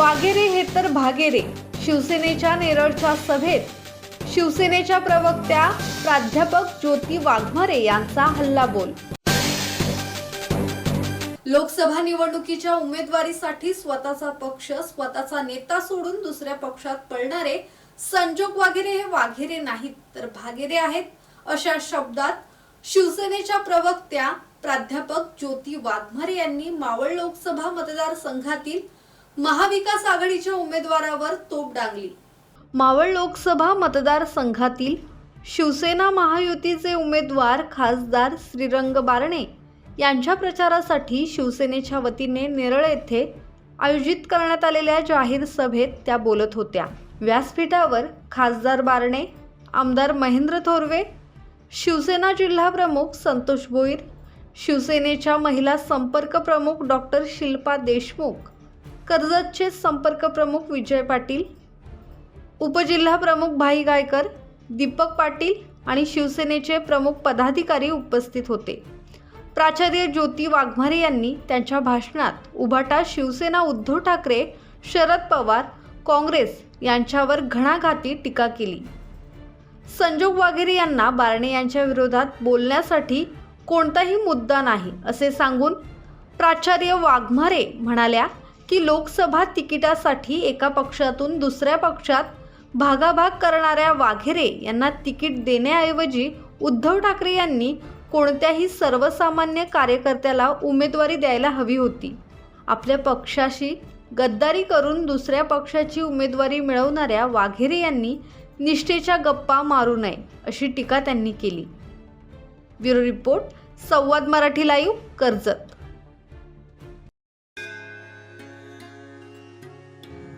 वाघेरे हे तर भागेरे. शिवसेनेच्या नेरळच्या सभेत शिवसेनेच्या प्रवक्त्या प्राध्यापक ज्योती वाघमारे यांचा हल्लाबोल. लोकसभा निवडणुकीच्या उमेदवारीसाठी स्वतःचा पक्ष स्वतःचा नेता सोडून दुसऱ्या पक्षात पळणारे संजोग वाघेरे हे वाघेरे नाहीत तर भागेरे आहेत अशा शब्दात शिवसेनेच्या प्रवक्त्या प्राध्यापक ज्योती वाघमारे यांनी मावळ लोकसभा मतदारसंघातील महाविकास आघाडीच्या उमेदवारावर तोप डांगली. मावळ लोकसभा मतदारसंघातील शिवसेना महायुतीचे उमेदवार खासदार श्रीरंग बारणे यांच्या प्रचारासाठी शिवसेनेच्या वतीने नेरळ येथे आयोजित करण्यात आलेल्या जाहीर सभेत त्या बोलत होत्या. व्यासपीठावर खासदार बारणे आमदार महेंद्र थोरवे शिवसेना जिल्हा प्रमुख संतोष भोईर शिवसेनेच्या महिला संपर्क प्रमुख डॉक्टर शिल्पा देशमुख कर्जतचे संपर्क प्रमुख विजय पाटील उपजिल्हा प्रमुख भाई गायकर दीपक पाटील आणि शिवसेनेचे प्रमुख पदाधिकारी उपस्थित होते. प्राचार्य ज्योती वाघमारे यांनी त्यांच्या भाषणात उभाटा शिवसेना उद्धव ठाकरे शरद पवार काँग्रेस यांच्यावर घणाघाती टीका केली. संजोग वाघेरे यांना बारणे यांच्या विरोधात बोलण्यासाठी कोणताही मुद्दा नाही असे सांगून प्राचार्य वाघमारे म्हणाल्या की लोकसभा तिकिटासाठी एका पक्षातून दुसऱ्या पक्षात भागाभाग करणाऱ्या वाघेरे यांना तिकीट देण्याऐवजी उद्धव ठाकरे यांनी कोणत्याही सर्वसामान्य कार्यकर्त्याला उमेदवारी द्यायला हवी होती. आपल्या पक्षाशी गद्दारी करून दुसऱ्या पक्षाची उमेदवारी मिळवणाऱ्या वाघेरे यांनी निष्ठेच्या गप्पा मारू नये अशी टीका त्यांनी केली. ब्युरो रिपोर्ट संवाद मराठी लाईव्ह कर्जत.